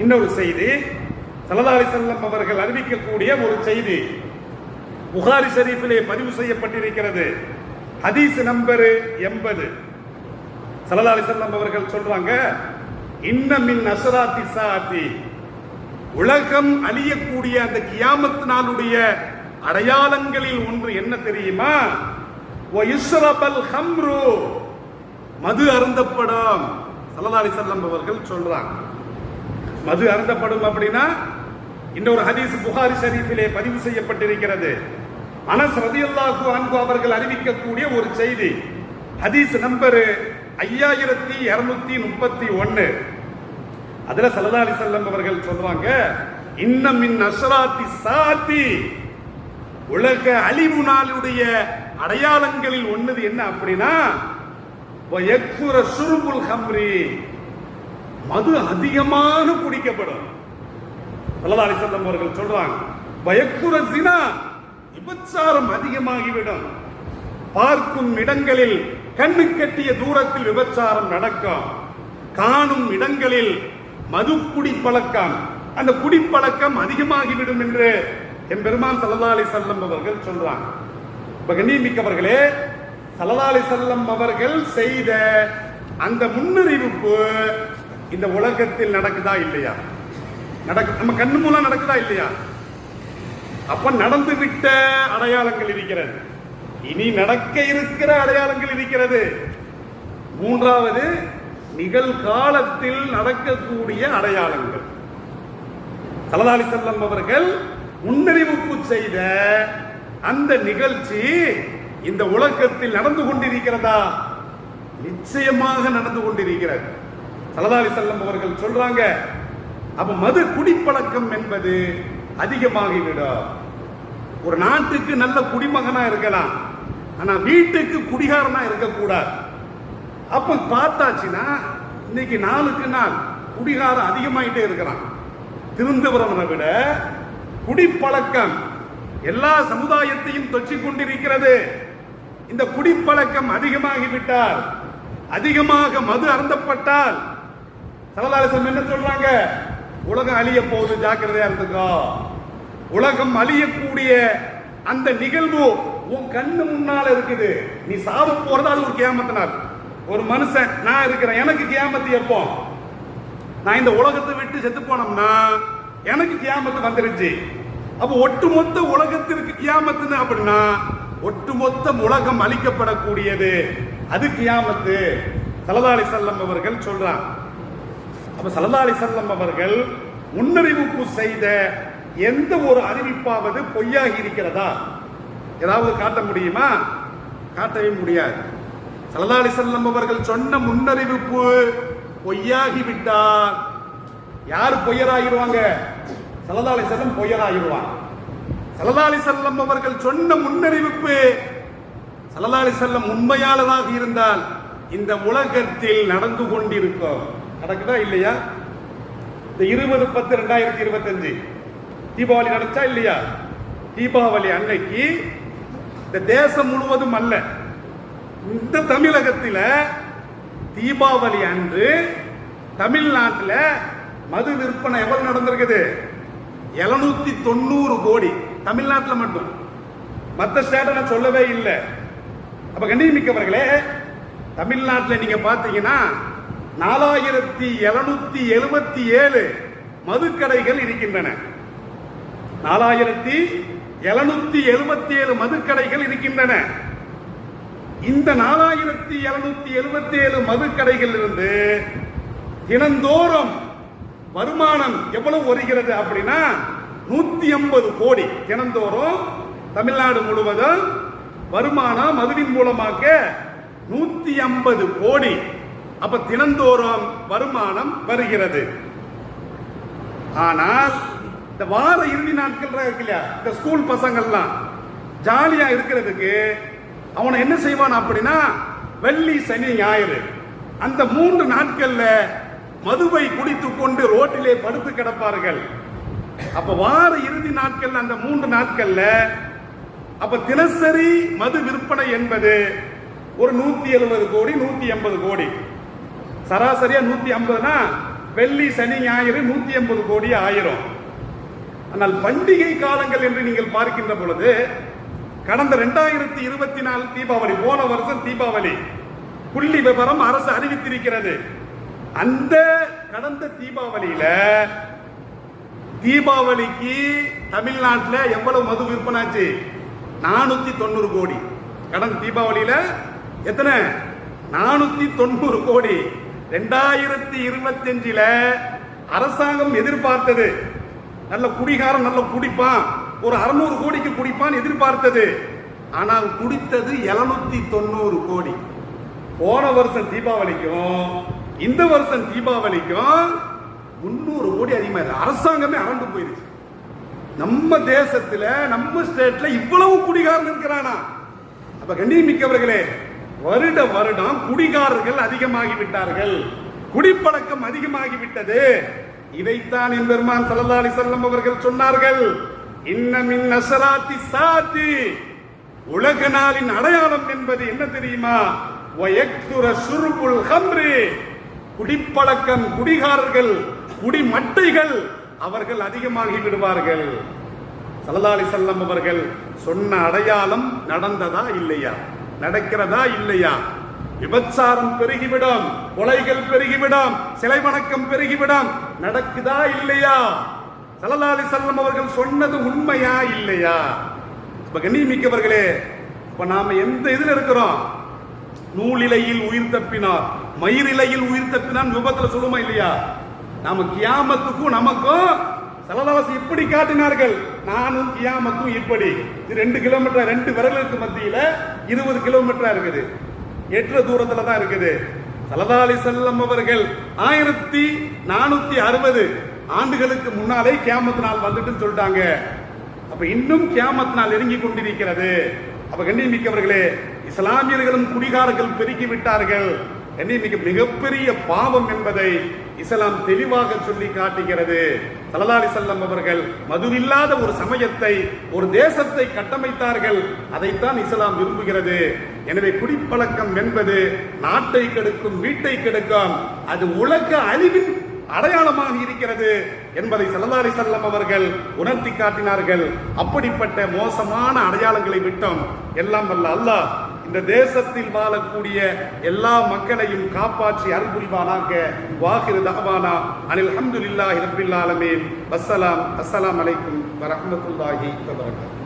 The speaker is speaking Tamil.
இன்னொரு செய்தி சல்லா அலைஹி அவர்கள் அறிவிக்கக்கூடிய ஒரு செய்தி. புகாரி ஷரீஃபிலே பதிவு செய்யப்பட்டிருக்கிறது. ஹதீஸ் நம்பர் எண்பது. சல்லா அலைஹி அவர்கள் சொல்றாங்க இன்ன மின் சாத்தி. உலகம் அழியக்கூடிய அந்த கியாமத் நாளுடைய அடையாளங்களில் ஒன்று என்ன தெரியுமா? வயுஸ்ரபல் ஹம்ரு. மது அருந்தப்படும் சல்லா அலைஹி அவர்கள் சொல்றாங்க. மது அருந்தப்படும் அப்படின்னா இன்னொரு ஹதீஸ் புகாரி ஷரீஃபிலே பதிவு செய்யப்பட்டிருக்கிறது. அனஸ் ரதியல்லாஹு அன்பு அவர்கள் அறிவிக்கக்கூடிய ஒரு செய்தி. ஹதீஸ் நம்பர் ஐயாயிரத்தி இருநூத்தி முப்பத்தி ஒன்னு. அதுல சல்லா அலி செல்லம் அவர்கள் சொல்றாங்க இன்னம் இன் அஸ்ராத்தி சாத்தி. உலக அழிவு நாளுடைய அடையாளங்களில் ஒன்னது என்ன அப்படின்னா சுருபுல் ஹம்ரி. மது அதிகமாக குடிக்கப்படும். சல்லா அலி செல்லம் அவர்கள் சொல்றாங்க பயக்குற சினா விபச்சாரம் அதிகமாகிவிடும். பார்க்கும் இடங்களில் கண்ணு கட்டிய தூரத்தில் விபச்சாரம் நடக்கும். காணும் இடங்களில் மது குடிப்பழக்கம் அந்த குடிப்பழக்கம் அதிகமாகிவிடும் என்று என் பெருமான் சல்லா அலி செல்லம் அவர்கள் சொல்றாங்க. இப்ப கண்ணியமிக்கவர்களே சல்லா அலி செல்லம் அவர்கள் செய்த அந்த முன்னறிவிப்பு இந்த உலகத்தில் நடக்குதா இல்லையா? நடக்கு நம்ம கண்ணு மூலம் நடக்குதா இல்லையா? அப்ப நடந்து விட்ட அடையாளங்கள் இருக்கிறது. இனி நடக்க இருக்கிற அடையாளங்கள் இருக்கிறது. மூன்றாவது நிகழ்காலத்தில் நடக்கக்கூடிய அடையாளங்கள். சலதாலி செல்லம் அவர்கள் முன்னறிவிப்பு செய்த அந்த நிகழ்ச்சி இந்த உலகத்தில் நடந்து கொண்டிருக்கிறதா? நிச்சயமாக நடந்து கொண்டிருக்கிறது. சலதாலி செல்லம் அவர்கள் சொல்றாங்க அப்ப மது குடிப்பழக்கம் என்பது அதிகமாகிவிடும். ஒரு நாட்டுக்கு நல்ல குடிமகனா இருக்கலாம் ஆனா வீட்டுக்கு குடிகாரனா இருக்கக்கூடாது. அப்ப பார்த்தாச்சுன்னா இன்னைக்கு நாளுக்கு நாள் குடிகாரம் அதிகமாயிட்டே இருக்கிறான். திருந்தவரவனை விட குடிப்பழக்கம் எல்லா சமுதாயத்தையும் தொற்றிக் கொண்டிருக்கிறது. இந்த குடிப்பழக்கம் அதிகமாகிவிட்டால் அதிகமாக மது அருந்தப்பட்டால் சரதாரசம் என்ன சொல்றாங்க? உலகம் அழிய போகுது ஜாக்கிரதையா இருந்துக்கோ. உலகம் அழியக்கூடிய அந்த நிகழ்வு உன் கண்ணு முன்னால இருக்குது. நீ சாவ போறதா அது ஒரு கியாமத்து ஒரு மனுஷன் நான் இருக்கிறேன் எனக்கு கேமத்து எப்போ? நான் இந்த உலகத்தை விட்டு செத்து போனோம்னா எனக்கு கியாமத்து வந்துருச்சு. அப்ப ஒட்டுமொத்த உலகத்திற்கு கியாமத்துன்னு அப்படின்னா ஒட்டுமொத்த உலகம் அழிக்கப்படக்கூடியது. அது கியாமத்து சலதாலி செல்லம் அவர்கள் சொல்றான். அப்ப சல்லா அலி செல்லம் அவர்கள் முன்னறிவிப்பு செய்த எந்த ஒரு அறிவிப்பாவது பொய்யாகி இருக்கிறதா? ஏதாவது காட்ட முடியுமா? காட்டவே முடியாது. சல்லா அலி செல்லம் அவர்கள் சொன்ன முன்னறிவிப்பு பொய்யாகி விட்டால் யார் பொய்யராகிடுவாங்க? சல்லா செல்லம் பொய்யராகிடுவான் சல்லா செல்லம் அவர்கள் சொன்ன முன்னறிவிப்பு சல்லா செல்லம் உண்மையாளராக இருந்தால் இந்த உலகத்தில் நடந்து கொண்டிருக்கும். நடக்குதா இல்லையா? இந்த இருபது பத்து ரெண்டாயிரத்தி இருபத்தஞ்சு. தீபாவளி நடச்சா இல்லையா? தீபாவளி அன்னைக்கு இந்த தேசம் முழுவதும் அல்ல. இந்த தமிழகத்தில் தீபாவளி அன்று தமிழ்நாட்டில் மது விற்பனை எவ்வளவு நடந்திருக்குது? எழுநூத்தி தொண்ணூறு கோடி. தமிழ்நாட்டில் மட்டும். மற்ற ஸ்டேட்டை நான் சொல்லவே இல்லை. அப்ப கண்ணியமிக்கவர்களே தமிழ்நாட்டில் நீங்கள் பார்த்தீங்கன்னா நாலாயிரத்தி எழுநூத்தி எழுபத்தி ஏழு மதுக்கடைகள் இருக்கின்றன. நாலாயிரத்தி எழுநூத்தி எழுபத்தி ஏழு மதுக்கடைகள் இருக்கின்றன. இந்த நாலாயிரத்தி எழுநூத்தி எழுபத்தி ஏழு மதுக்கடைகள் இருந்து தினந்தோறும் வருமானம் எவ்வளவு வருகிறது அப்படின்னா நூத்தி ஐம்பது கோடி. தினந்தோறும் தமிழ்நாடு முழுவதும் வருமானம் மதுவின் மூலமாக நூத்தி ஐம்பது கோடி. அப்ப தினந்தோறும் வருமானம் வருகிறது. ஆனால் இந்த வார இறுதி நாட்கள் இருக்கு இல்லையா? இந்த ஸ்கூல் பசங்கள்லாம் ஜாலியா இருக்கிறதுக்கு அவனை என்ன செய்வான் அப்படின்னா வெள்ளி சனி ஞாயிறு. அந்த மூன்று நாட்கள்ல மதுவை குடித்து கொண்டு ரோட்டிலே படுத்து கிடப்பார்கள். அப்ப வார இறுதி நாட்கள் அந்த மூன்று நாட்கள்ல அப்ப தினசரி மது விற்பனை என்பது ஒரு நூத்தி எழுபது கோடி நூத்தி எண்பது கோடி. சராசரியா நூத்தி ஐம்பதுனா வெள்ளி சனி ஞாயிறு நூத்தி ஐம்பது கோடி ஆயிரம். ஆனால் பண்டிகை காலங்கள் என்று நீங்கள் பார்க்கின்ற பொழுது கடந்த ரெண்டாயிரத்தி இருபத்தி நாலு தீபாவளி போன வருஷம் தீபாவளி புள்ளி விவரம் அரசு அறிவித்திருக்கிறது. அந்த கடந்த தீபாவளியில தீபாவளிக்கு தமிழ்நாட்டில் எவ்வளவு மது விற்பனாச்சு? நானூத்தி தொண்ணூறு கோடி. கடந்த தீபாவளியில எத்தனை? நானூத்தி தொண்ணூறு கோடி. ரெண்டாயிரத்தி இருபத்தஞ்சில் அரசாங்கம் எதிர்பார்த்தது. நல்ல குடிகாரம் நல்ல குடிப்பான். ஒரு அறுநூறு கோடிக்கு குடிப்பான் எதிர்பார்த்தது. ஆனால் குடித்தது 790 தொண்ணூறு கோடி. போன வருஷம் தீபாவளிக்கும் இந்த வருஷம் தீபாவளிக்கும் முன்னூறு கோடி அதிகமாக அரசாங்கமே அரண்டு போயிருச்சு நம்ம தேசத்துல நம்ம ஸ்டேட்ல இவ்வளவு குடிகாரன் இருக்கிறானா? அப்ப கண்ணியமிக்கவர்களே வருட வருடம் குடிகாரர்கள் அதிகமாகி விட்டார்கள் குடிப்பழக்கம் அதிகமாகி விட்டது இதைத்தான் என் பெருமான் ஸல்லல்லாஹு அலைஹி அவர்கள் சொன்னார்கள். இன்னமின் அசராத்தி சாத்தி. உலக நாளின் அடையாளம் என்பது என்ன தெரியுமா? வயக்துர சுருபுல் ஹம்ரி குடிப்பழக்கம் குடிகாரர்கள் குடிமட்டைகள் அவர்கள் அதிகமாகி விடுவார்கள் சல்லல்லாஹு அலைஹி அவர்கள் சொன்ன அடையாளம் நடந்ததா இல்லையா? நடக்கிறதா இல்லையா? விபச்சாரம் பெருகிவிடும் கொலைகள் பெருகிவிடும் சிலை வணக்கம் பெருகிவிடும். நடக்குதா இல்லையா? சலலாலி செல்லம் அவர்கள் சொன்னது உண்மையா இல்லையா? இப்ப கண்ணியமிக்கவர்களே இப்ப நாம எந்த இதுல இருக்கிறோம்? நூலிலையில் உயிர் தப்பினார் மயிரிலையில் உயிர் தப்பினான் விபத்துல சொல்லுமா இல்லையா? நாம கியாமத்துக்கும் நமக்கும் சலலாசி எப்படி காட்டினார்கள். நானும் கியாமத்தும் இப்படி. இது ரெண்டு கிலோமீட்டர் ரெண்டு விரலுக்கு மத்தியில இருபது கிலோமீட்டரா இருக்குது. எட்டுற தூரத்துல தான் இருக்குது. சலதாலி செல்லம் அவர்கள் ஆயிரத்தி நானூத்தி அறுபது ஆண்டுகளுக்கு முன்னாலே கியாமத்து நாள் வந்துட்டுன்னு சொல்லிட்டாங்க. அப்ப இன்னும் கியாமத் நாள் நெருங்கி கொண்டிருக்கிறது. அப்ப கண்ணியமிக்கவர்களே இஸ்லாமியர்களும் குடிகாரர்கள் பெருக்கி விட்டார்கள். கண்ணியமிக்க மிகப்பெரிய பாவம் என்பதை இஸ்லாம் தெளிவாக சொல்லி காட்டுகிறது. சல்லல்லாஹு செல்லம் அவர்கள் மதுவில்லாத ஒரு சமயத்தை ஒரு தேசத்தை கட்டமைத்தார்கள். அதைத்தான் இஸ்லாம் விரும்புகிறது. எனவே குடிப்பழக்கம் என்பது நாட்டை கெடுக்கும் வீட்டை கெடுக்கும் அது உலக அழிவின் அடையாளமாக இருக்கிறது என்பதை ஸல்லல்லாஹு செல்லம் அவர்கள் உணர்த்தி காட்டினார்கள். அப்படிப்பட்ட மோசமான அடையாளங்களை விட்டோம். எல்லாம் வல்ல அல்லாஹ் இந்த தேசத்தில் வாழக்கூடிய எல்லா மக்களையும் காப்பாற்றி அருள் புரிவானாக. வாஹிரு தகவானா அனில் அல்ஹம்துலில்லாஹி ரப்பில் ஆலமீன். வஸ்ஸலாம். அஸ்ஸலாமு அலைக்கும் வரஹ்மத்துல்லாஹி வபரகாத்துஹு